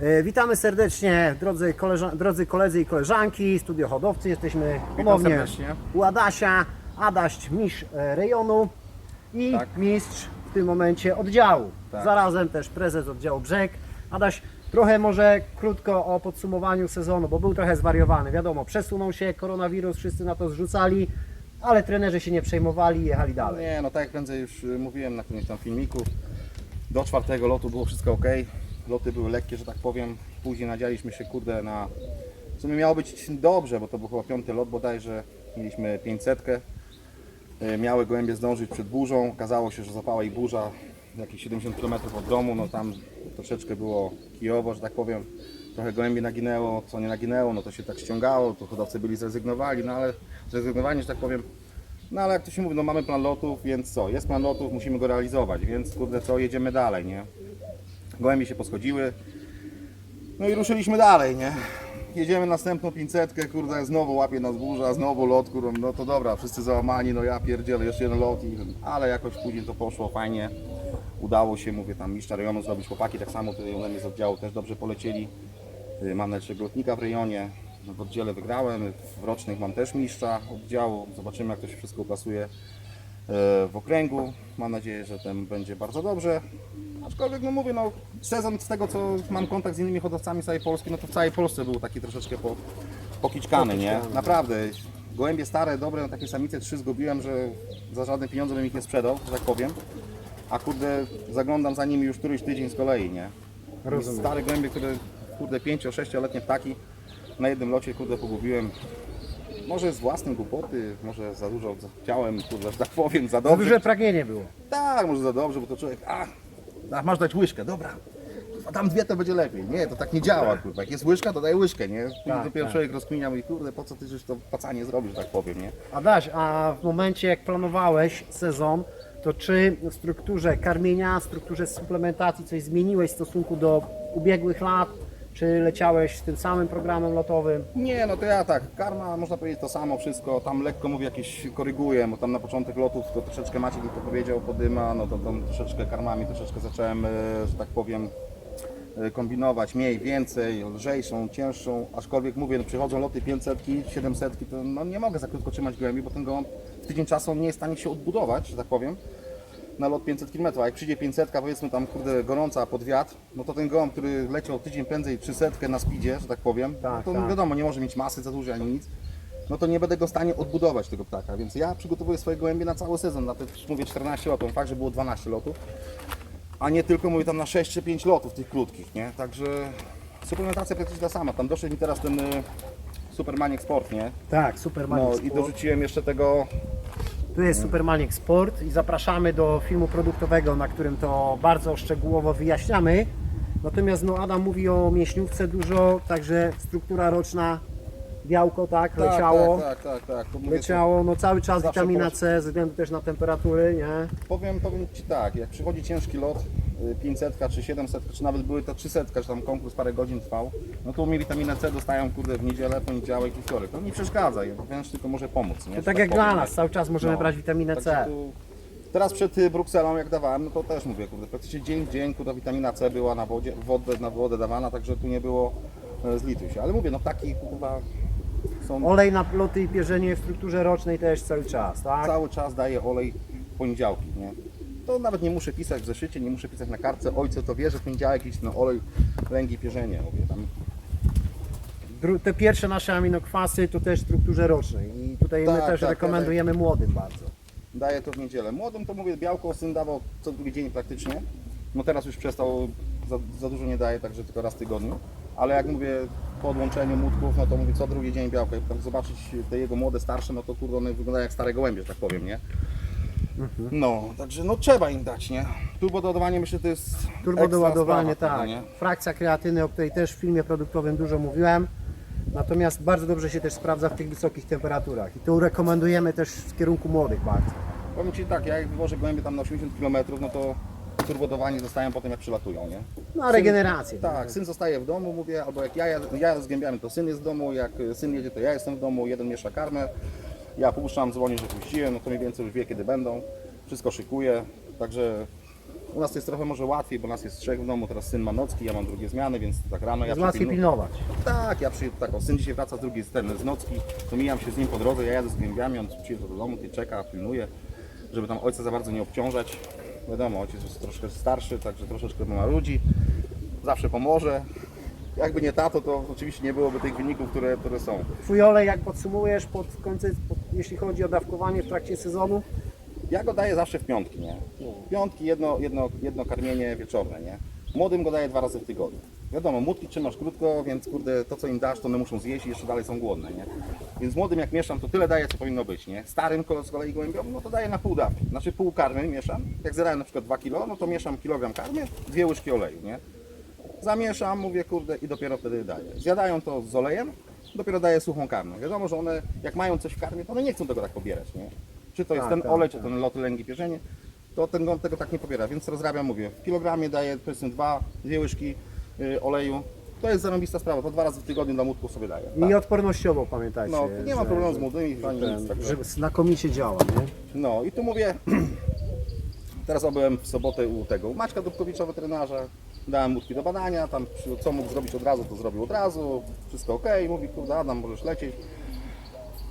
E, Witamy serdecznie, drodzy, koleża- drodzy koledzy i koleżanki, studio hodowcy. Jesteśmy ponownie serdecznie. u Adasia. Adaś, mistrz e, rejonu i Tak. mistrz w tym momencie oddziału. Tak. Zarazem też prezes oddziału Brzeg. Adaś, trochę może krótko o podsumowaniu sezonu, bo był trochę zwariowany. Wiadomo, przesunął się koronawirus, wszyscy na to zrzucali, ale trenerzy się nie przejmowali i jechali dalej. Nie, no tak jak prędzej już y, mówiłem na którymś tam filmiku, do czwartego lotu było wszystko ok. Loty były lekkie, że tak powiem. Później nadzialiśmy się, kurde, na... W sumie miało być dobrze, bo to był chyba piąty lot bodajże. Mieliśmy 500. Y, Miały gołębie zdążyć przed burzą. Okazało się, że zapała i burza jakieś 70 km od domu. No tam troszeczkę było kijowo, że tak powiem. Trochę gołębie naginęło, co nie naginęło, no to się tak ściągało, to hodowcy byli zrezygnowali, no ale zrezygnowani, że tak powiem, no ale jak to się mówi, no mamy plan lotów, więc co, jest plan lotów, musimy go realizować, więc kurde co, jedziemy dalej, nie? Gołębie się poschodziły, no i ruszyliśmy dalej, nie? Jedziemy następną 500, kurde, znowu łapie nas burza, znowu lot, kurde, no to dobra, wszyscy załamani, no ja pierdzielę, jeszcze jeden lot, i, ale jakoś później to poszło fajnie, udało się, mówię, tam mistrza rejonu zrobić, chłopaki tak samo tutaj u mnie z oddziału też dobrze polecieli, Y, mam najlepszego lotnika w rejonie, w oddziale wygrałem, w rocznych mam też mistrza oddziału, zobaczymy jak to się wszystko uplasuje e, w okręgu. Mam nadzieję, że ten będzie bardzo dobrze. Aczkolwiek, no mówię, no sezon z tego co mam kontakt z innymi hodowcami z całej Polski, no to w całej Polsce był taki troszeczkę po, pokiczkany, nie? Pokiczkany. Naprawdę. Gołębie stare, dobre, no takie samice trzy zgubiłem, że za żadne pieniądze bym ich nie sprzedał, że tak powiem. A kurde, zaglądam za nimi już któryś tydzień z kolei, nie? Rozumiem. Stare gołębie, które, kurde, 5-6-letnie ptaki na jednym locie, kurde, pogubiłem. Może z własnej głupoty, może za dużo chciałem, kurde, że tak powiem, za dobrze. duże pragnienie było. Tak, może za dobrze, bo to człowiek, a, a masz dać łyżkę, dobra. A tam dwie to będzie lepiej. Nie, to tak nie działa, kurwa. Jak jest łyżka, to daj łyżkę, nie? Później Tak, dopiero tak. człowiek rozkminia mówi, kurde, po co ty żeś to pacanie zrobisz, że tak powiem, nie? Adaś, a w momencie jak planowałeś sezon, to czy w strukturze karmienia, w strukturze suplementacji coś zmieniłeś w stosunku do ubiegłych lat? Czy leciałeś z tym samym programem lotowym? Nie, no to ja tak, karma, można powiedzieć to samo wszystko, tam lekko mówię jakieś koryguję, bo tam na początek lotów to troszeczkę Maciek mi to powiedział, podyma, no to tam troszeczkę karmami, troszeczkę zacząłem, e, że tak powiem, e, kombinować mniej, więcej, lżejszą, cięższą, aczkolwiek mówię, no przychodzą loty 500, 700, to no nie mogę za krótko trzymać gołębi, bo ten gołąb w tydzień czasu nie jest w stanie się odbudować, że tak powiem, na lot 500 km, a jak przyjdzie 500, powiedzmy tam kurde gorąca pod wiatr, no to ten gołąb, który leciał tydzień prędzej 300 na speedzie, że tak powiem, Tak, no to tak. wiadomo, nie może mieć masy za dużej ani nic, no to nie będę go w stanie odbudować tego ptaka, więc ja przygotowuję swoje gołębie na cały sezon, na te mówię 14 lotów, fakt, że było 12 lotów, a nie tylko mówię tam na 6 czy 5 lotów tych krótkich, nie? Także suplementacja praktycznie ta sama, tam doszedł mi teraz ten y, Supermaniek Sport, nie? Tak, Supermanic No i Sport. dorzuciłem jeszcze tego Tu jest Supermanic Sport i zapraszamy do filmu produktowego, na którym to bardzo szczegółowo wyjaśniamy. Natomiast no, Adam mówi o mięśniówce dużo, także struktura roczna, białko tak, leciało. Tak, tak, tak, tak. To mówię, Leciało, no cały czas Zawsze witamina C, ze względu też na temperatury, nie? Powiem, powiem Ci tak, jak przychodzi ciężki lot, y, 500 czy 700, czy nawet były to 300, że tam konkurs parę godzin trwał, no to u mnie witaminę C dostają kurde w niedzielę, poniedziałek i wtorek. To nie przeszkadza, wręcz tylko może pomóc. Nie? To Że tak jak powiem, dla nie? nas, cały czas możemy No. brać witaminę Także C. tu- Teraz przed y, Brukselą jak dawałem, no to też mówię, kurde, praktycznie dzień w dzień, kurde, witamina C była na wodzie, wodę, na wodę dawana, także tu nie było e, zlituj się. Ale mówię, no ptaki chyba są Olej na loty i pierzenie w strukturze rocznej też cały czas, tak? cały czas daje olej w poniedziałki, nie? To nawet nie muszę pisać w zeszycie, nie muszę pisać na kartce, ojcze to wie, że w poniedziałek iść na olej, lęgi, pierzenie, mówię, tam Dru- Te pierwsze nasze aminokwasy to też w strukturze rocznej i tutaj my Tak, też tak, rekomendujemy młodym bardzo. daję to w niedzielę. Młodym to mówię, białko syn dawał co drugi dzień praktycznie, no teraz już przestał, za, za dużo nie daje, także tylko raz w tygodniu, ale jak mówię, po odłączeniu mutków, no to mówię, co drugi dzień białko, jak tam zobaczyć te jego młode, starsze, no to kurde, one wyglądają jak stare gołębie, że tak powiem, nie? Mhm. No, także no trzeba im dać, nie? Turbo doładowanie myślę, to jest Turbo ekstra doładowanie, sprawa, tak. nie? Frakcja kreatyny, o której też w filmie produktowym dużo mówiłem. Natomiast bardzo dobrze się też sprawdza w tych wysokich temperaturach. I tu rekomendujemy też w kierunku młodych bardzo. Powiem Ci tak, ja jak wywożę gołębie tam na 80 km, no to turbodowanie zostają potem jak przylatują, nie? No regenerację. Tak, syn zostaje w domu, mówię, albo jak ja, ja z gębiami, to syn jest w domu, jak syn jedzie, to ja jestem w domu, jeden miesza karmę, ja puszczam, dzwonię, że puściłem, no to mniej więcej już wie kiedy będą, wszystko szykuję, także U nas to jest trochę może łatwiej, bo nas jest trzech w domu, teraz syn ma nocki, ja mam drugie zmiany, więc tak rano ja Jest łatwiej pilnować. Tak, ja przyjedę tak, o, syn dzisiaj wraca z drugiej strony z nocki, to mijam się z nim po drodze, ja jadę z głębiami, on przyjeżdża do domu, ty czeka, pilnuje, żeby tam ojca za bardzo nie obciążać. Wiadomo, ojciec jest troszkę starszy, także troszeczkę ma ludzi, zawsze pomoże. Jakby nie tato, to oczywiście nie byłoby tych wyników, które, które są. Twój olej, jak podsumujesz pod koniec, pod, jeśli chodzi o dawkowanie w trakcie sezonu? Ja go daję zawsze w piątki, nie? W piątki jedno, jedno, jedno karmienie wieczorne, nie? Młodym go daję dwa razy w tygodniu. Wiadomo, młotki trzymasz krótko, więc kurde, to co im dasz, to one muszą zjeść i jeszcze dalej są głodne, nie? Więc młodym jak mieszam, to tyle daję, co powinno być, nie? Starym z kolei gołębiom, no to daję na pół dawki. Znaczy pół karmy mieszam. Jak zerałem na przykład 2 kg, no to mieszam kilogram karmy, dwie łyżki oleju, nie? Zamieszam, mówię, kurde, i dopiero wtedy daję. Zjadają to z olejem, dopiero daję suchą karmę. Wiadomo, że one, jak mają coś w karmie, to one nie chcą tego tak pobierać, nie? Czy to jest Tak, ten tak, olej, tak. czy ten loty lęgi pierzenie, to ten gąb tego tak nie pobiera, więc rozrabiam, mówię, w kilogramie daję powiedzmy dwa, dwie łyżki y, oleju. To jest zarąbista sprawa, to dwa razy w tygodniu dla mutków sobie daję. I odpornościowo pamiętajcie. No, nie ma że- problemu z młodymi, ani ten, nic. Także. że znakomicie działa, nie? No i tu mówię, teraz byłem w sobotę u tego, u Maćka Dubkowicza, weterynarza, dałem mutki do badania, tam przy- co mógł zrobić od razu, to zrobił od razu, wszystko ok, mówi, kurde Adam, możesz lecieć.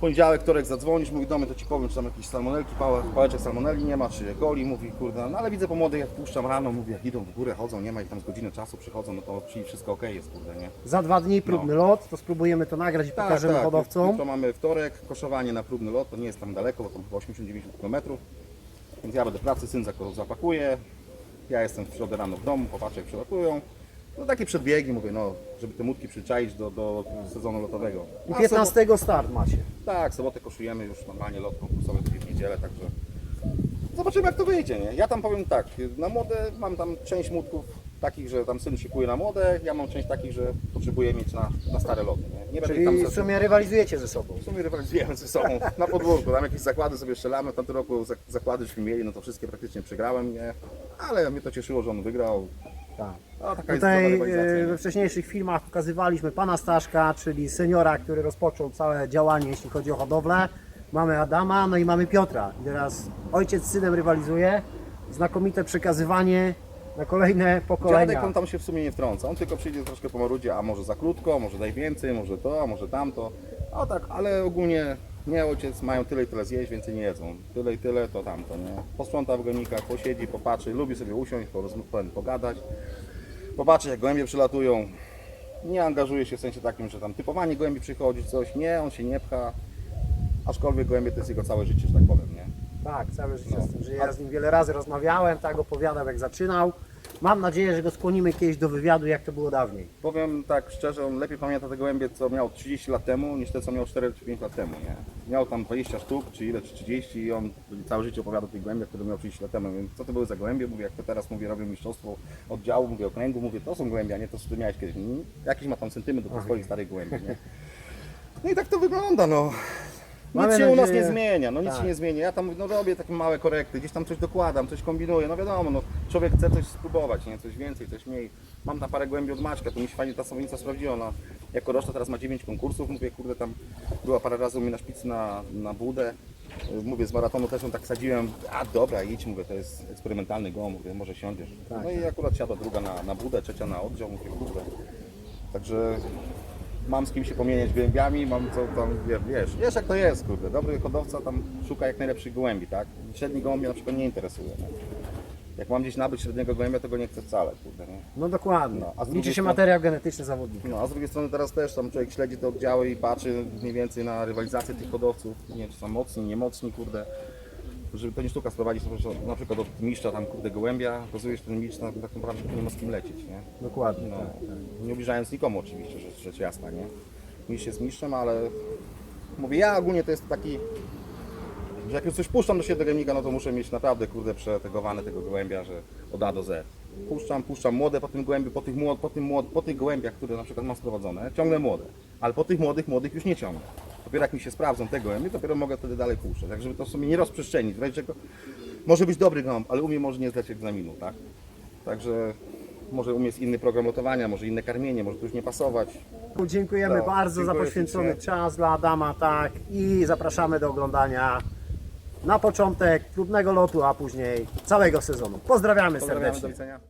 Poniedziałek, wtorek zadzwonisz, mówi do mnie, to ci powiem, czy tam jakieś salmonelki, pałe- pałeczek salmonelli nie ma, czy goli, mówi, kurde, no ale widzę po młodych, jak puszczam rano, mówię, jak idą w górę, chodzą, nie ma ich tam z godziny czasu, przychodzą, no to czyli wszystko ok jest, kurde, nie? Za dwa dni próbny lot, to spróbujemy to nagrać i pokażemy hodowcom. Tak, Jutro mamy wtorek, koszowanie na próbny lot, to nie jest tam daleko, bo tam chyba 80-90 km. Więc ja będę w pracy, syn zako- zapakuje. Ja jestem w środę rano w domu, popatrzę jak przelatują. No takie przedbiegi, mówię, no, żeby te mutki przyczaić do, do sezonu lotowego. I A 15 start macie. Tak, sobotę koszujemy już normalnie lot konkursowy będzie w niedzielę, także zobaczymy jak to wyjdzie, nie? Ja tam powiem tak, na młode mam tam część mutków takich, że tam syn szykuje na młode, ja mam część takich, że potrzebuję mieć na, na stare loty, nie? Nie tam Czyli za- w sumie rywalizujecie ze sobą. w sumie rywalizujemy ze sobą na podwórku, tam jakieś zakłady sobie strzelamy, w tamtym roku zak- zakłady mieli, no to wszystkie praktycznie przegrałem, nie? Ale mnie to cieszyło, że on wygrał. Tak. Taka jest Tutaj rywalizacja. e, nie? we wcześniejszych filmach pokazywaliśmy pana Staszka, czyli seniora, który rozpoczął całe działanie, jeśli chodzi o hodowlę. Mamy Adama, no i mamy Piotra. I teraz ojciec z synem rywalizuje. Znakomite przekazywanie na kolejne Dziadek pokolenia. on tam się w sumie nie wtrąca, on tylko przyjdzie troszkę po marudzie, a może za krótko, może daj więcej, może to, a może tamto. A tak, ale ogólnie nie ojciec, mają tyle i tyle zjeść, więcej nie jedzą. Tyle i tyle, to tamto, nie? Posprząta w gonikach, posiedzi, popatrzy, lubi sobie usiąść, porozm- pogadać, popatrzeć jak gołębie przylatują. Nie angażuje się w sensie takim, że tam typowanie gołębi przychodzi, coś, nie, on się nie pcha. Aczkolwiek gołębie to jest jego całe życie, że tak powiem, nie? Tak, całe życie No. z tym. Ja z nim wiele razy rozmawiałem, tak opowiadał jak zaczynał. Mam nadzieję, że go skłonimy kiedyś do wywiadu, jak to było dawniej. Powiem tak szczerze, on lepiej pamięta te gołębie, co miał 30 lat temu, niż te, co miał 4 czy 5 lat temu, nie? Miał tam 20 sztuk, czy ile, czy 30 i on całe życie opowiada o tych gołębiach, które miał 30 lat temu. Więc co to były za gołębie? Mówię, jak to teraz mówię, robię mistrzostwo oddziału, mówię okręgu, mówię, to są gołębie, a nie to, co ty miałeś kiedyś. Jakiś ma tam sentyment do tych swoich starych gołębi, nie? No i tak to wygląda, no. Nic Mamy się u nas nadzieję- nie zmienia, no nic tak. się nie zmienia. Ja tam no, robię takie małe korekty, gdzieś tam coś dokładam, coś kombinuję. No wiadomo, no, człowiek chce coś spróbować, nie? coś więcej, coś mniej. Mam tam parę głębi od Maćka, to mi się fajnie ta sowienica sprawdziła. Ona jako roczna teraz ma 9 konkursów, mówię, kurde, tam była parę razy u mnie na szpicy na, na budę. Y, Mówię, z maratonu też ją tak sadziłem, a dobra, idź, mówię, to jest eksperymentalny gołąb, mówię, może siądziesz. Tak, no i akurat siadła druga na, na budę, trzecia na oddział, mówię, kurde. Także mam z kim się pomieniać gołębiami, mam co tam, wie- wiesz, wiesz jak to jest, kurde, dobry hodowca tam szuka jak najlepszych gołębi, tak? Średni gołąb mnie na przykład nie interesuje, nie? Jak mam gdzieś nabyć średniego gołębia, to go nie chcę wcale, kurde, nie? No dokładnie. No, a z Liczy się strony- materiał genetyczny zawodnika. No, a z drugiej strony teraz też tam człowiek śledzi te oddziały i patrzy mniej więcej na rywalizację tych hodowców, nie wiem, czy są mocni, niemocni, kurde. Żeby to nie sztuka sprowadzić na przykład od mistrza tam, kurde, gołębia, że ten mistrz tak, tak naprawdę nie ma z kim lecieć, nie? Dokładnie. No, tak. nie obliżając nikomu oczywiście, rzecz, rzecz jasna, nie? Mistrz jest mistrzem, ale mówię, ja ogólnie to jest taki, że jak już coś puszczam do siebie do gemnika, no to muszę mieć naprawdę, kurde, przetegowane tego gołębia, że od A do Z. Puszczam, puszczam młode po tym gołębiu, po tych, młod, po, tym młod, po tych gołębiach, które na przykład mam sprowadzone, ciągle młode, ale po tych młodych, młodych już nie ciągnę. Dopiero jak mi się sprawdzą te gołębie, dopiero mogę wtedy dalej puszczać, tak żeby to w sumie nie rozprzestrzenić, wręcz czego może być dobry gołąb, ale u mnie może nie zdać egzaminu, tak? Także może u mnie jest inny program lotowania, może inne karmienie, może tu już nie pasować. Dziękujemy Tak, bardzo za dziękuję poświęcony ślicznie. czas dla Adama, tak. I zapraszamy do oglądania na początek próbnego lotu, a później całego sezonu. Pozdrawiamy, Pozdrawiamy, do serdecznie. widzenia.